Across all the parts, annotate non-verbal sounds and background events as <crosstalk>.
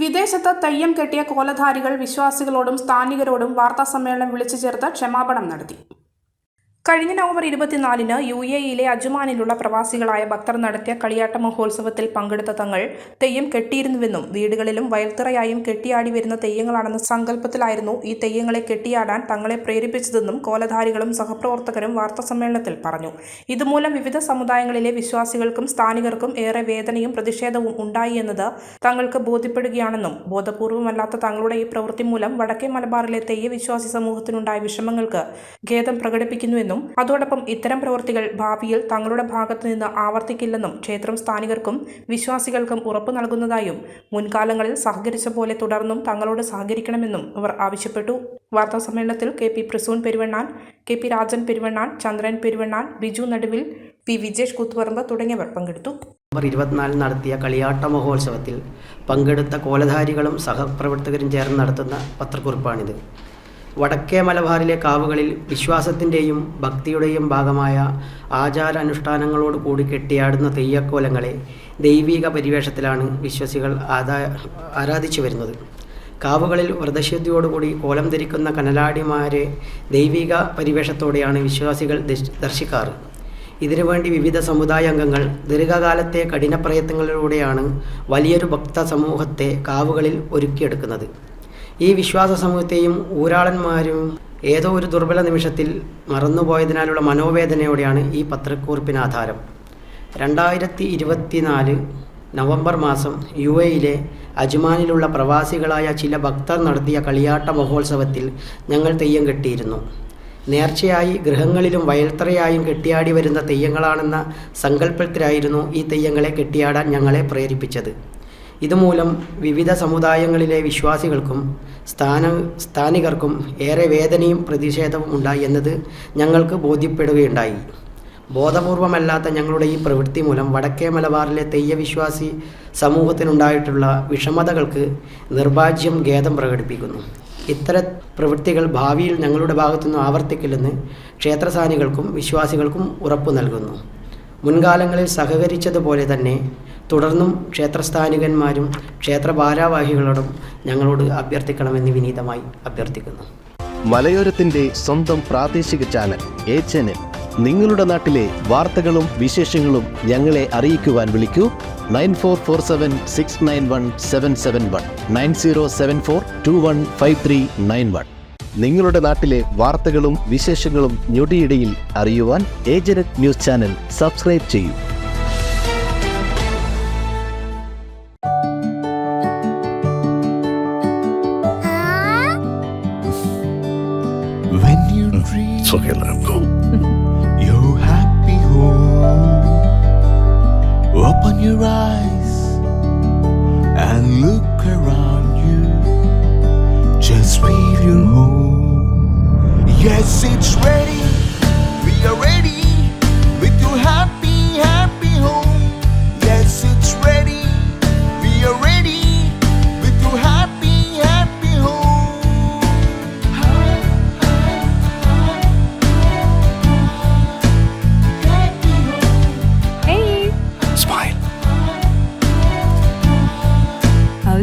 വിദേശത്ത് തെയ്യം കെട്ടിയ കോലധാരികൾ വിശ്വാസികളോടും സ്ഥാനികരോടും വാർത്താസമ്മേളനം വിളിച്ചു ചേർത്ത് ക്ഷമാപണം നടത്തി. കഴിഞ്ഞ നവംബർ ഇരുപത്തിനാലിന് യു എ ഇയിലെ അജുമാനിലുള്ള പ്രവാസികളായ ഭക്തർ നടത്തിയ കളിയാട്ട മഹോത്സവത്തിൽ പങ്കെടുത്ത തങ്ങൾ തെയ്യം കെട്ടിയിരുന്നുവെന്നും വീടുകളിലും വയൽത്തിറയായും കെട്ടിയാടി വരുന്ന തെയ്യങ്ങളാണെന്ന സങ്കല്പത്തിലായിരുന്നു ഈ തെയ്യങ്ങളെ കെട്ടിയാടാൻ തങ്ങളെ പ്രേരിപ്പിച്ചതെന്നും കോലധാരികളും സഹപ്രവർത്തകരും വാർത്താസമ്മേളനത്തിൽ പറഞ്ഞു. ഇതുമൂലം വിവിധ സമുദായങ്ങളിലെ വിശ്വാസികൾക്കും സ്ഥാനികർക്കും ഏറെ വേദനയും പ്രതിഷേധവും ഉണ്ടായി എന്നത് തങ്ങൾക്ക് ബോധ്യപ്പെടുകയാണെന്നും ബോധപൂർവമല്ലാത്ത തങ്ങളുടെ ഈ പ്രവൃത്തി മൂലം വടക്കേ മലബാറിലെ തെയ്യവിശ്വാസി സമൂഹത്തിനുണ്ടായ വിഷമങ്ങൾക്ക് ഖേദം പ്രകടിപ്പിക്കുന്നുവെന്നും അതോടൊപ്പം ഇത്തരം പ്രവൃത്തികൾ ഭാവിയിൽ തങ്ങളുടെ ഭാഗത്തു നിന്ന് ആവർത്തിക്കില്ലെന്നും ക്ഷേത്രം സ്ഥാനികർക്കും വിശ്വാസികൾക്കും ഉറപ്പു നൽകുന്നതായും മുൻകാലങ്ങളിൽ സഹകരിച്ച പോലെ തുടർന്നും തങ്ങളോട് സഹകരിക്കണമെന്നും അവർ ആവശ്യപ്പെട്ടു. വാർത്താ സമ്മേളനത്തിൽ K P Prasoon Peruvannan K P Rajan Peruvannan Chandran Peruvannan Biju Naduvil P Vijesh Kuthuparamba തുടങ്ങിയവർ പങ്കെടുത്തു. നവംബർ ഇരുപത്തിനാലിന് നടത്തിയ കളിയാട്ട മഹോത്സവത്തിൽ പങ്കെടുത്ത കോലധാരികളും സഹപ്രവർത്തകരും ചേർന്ന് നടത്തുന്ന പത്രക്കുറിപ്പാണിത്. വടക്കേ മലബാറിലെ കാവുകളിൽ വിശ്വാസത്തിന്റെയും ഭക്തിയുടെയും ഭാഗമായ ആചാരാനുഷ്ഠാനങ്ങളോട് കൂടി കെട്ടിയാടുന്ന തെയ്യക്കോലങ്ങളെ ദൈവിക പരിവേഷത്തിലാണ് വിശ്വാസികൾ ആദാ ആരാധിച്ചു വരുന്നത്. കാവുകളിൽ വ്രതശുദ്ധിയോടുകൂടി കോലം ധരിക്കുന്ന കനലാടിമാരെ ദൈവിക പരിവേഷത്തോടെയാണ് വിശ്വാസികൾ ദർശ- ദർശിക്കാറ്. ഇതിനുവേണ്ടി വിവിധ സമുദായ അംഗങ്ങൾ ദീർഘകാലത്തെ കഠിന പ്രയത്നങ്ങളിലൂടെയാണ് വലിയൊരു ഭക്ത സമൂഹത്തെ കാവുകളിൽ ഒരുക്കിയെടുക്കുന്നത്. ഈ വിശ്വാസ സമൂഹത്തെയും ഊരാളന്മാരും ഏതോ ഒരു ദുർബല നിമിഷത്തിൽ മറന്നുപോയതിനാലുള്ള മനോവേദനയോടെയാണ് ഈ പത്രക്കുറിപ്പിന് ആധാരം. രണ്ടായിരത്തി ഇരുപത്തിനാല് നവംബർ മാസം യു എയിലെ അജ്മാനിലുള്ള പ്രവാസികളായ ചില ഭക്തർ നടത്തിയ കളിയാട്ട മഹോത്സവത്തിൽ ഞങ്ങൾ തെയ്യം കെട്ടിയിരുന്നു. നേർച്ചയായി ഗൃഹങ്ങളിലും വയൽത്തറയായും കെട്ടിയാടി വരുന്ന തെയ്യങ്ങളാണെന്ന സങ്കല്പത്തിലായിരുന്നു ഈ തെയ്യങ്ങളെ കെട്ടിയാടാൻ ഞങ്ങളെ പ്രേരിപ്പിച്ചത്. ഇതുമൂലം വിവിധ സമുദായങ്ങളിലെ വിശ്വാസികൾക്കും സ്ഥാന സ്ഥാനികർക്കും ഏറെ വേദനയും പ്രതിഷേധവും ഉണ്ടായി എന്നത് ഞങ്ങൾക്ക് ബോധ്യപ്പെടുകയുണ്ടായി. ബോധപൂർവമല്ലാത്ത ഞങ്ങളുടെ ഈ പ്രവൃത്തി മൂലം വടക്കേ മലബാറിലെ തെയ്യവിശ്വാസി സമൂഹത്തിനുണ്ടായിട്ടുള്ള വിഷമതകൾക്ക് നിർഭാജ്യം ഖേദം പ്രകടിപ്പിക്കുന്നു. ഇത്തരം പ്രവൃത്തികൾ ഭാവിയിൽ ഞങ്ങളുടെ ഭാഗത്തുനിന്ന് ആവർത്തിക്കില്ലെന്ന് ക്ഷേത്രസാനികൾക്കും വിശ്വാസികൾക്കും ഉറപ്പു നൽകുന്നു. മുൻകാലങ്ങളിൽ സഹകരിച്ചതുപോലെ തന്നെ തുടർന്നും ക്ഷേത്രസ്ഥാനികന്മാരും ക്ഷേത്ര ഭാരവാഹികളോടും ഞങ്ങളോട് അഭ്യർത്ഥിക്കണമെന്ന് വിനീതമായി അഭ്യർത്ഥിക്കുന്നു. മലയോരത്തിന്റെ സ്വന്തം പ്രാദേശിക ചാനൽ എ ചാനൽ നിങ്ങളുടെ നാട്ടിലെ വാർത്തകളും വിശേഷങ്ങളും ഞങ്ങളെ അറിയിക്കുവാൻ വിളിക്കൂ. Nine four four seven six nine one seven seven one. Nine zero seven four two one five three nine one. നിങ്ങളുടെ നാട്ടിലെ വാർത്തകളും വിശേഷങ്ങളും ഞൊടിയിടയിൽ അറിയുവാൻ ഏജനറ്റ് ന്യൂസ് ചാനൽ സബ്സ്ക്രൈബ് ചെയ്യൂ. Him go. <laughs> your happy oh, home, open your eyes and look around you. Just feel your home. Yes, it's ready. We are ready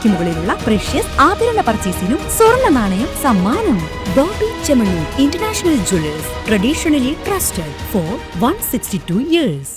രൂപയ്ക്ക് മുകളിലുള്ള പ്രഷ്യസ് ആഭരണ പർച്ചേസിനും സ്വർണ നാണയം സമ്മാനം. Boby Chemmanur international jewellers traditionally trusted for one sixty two years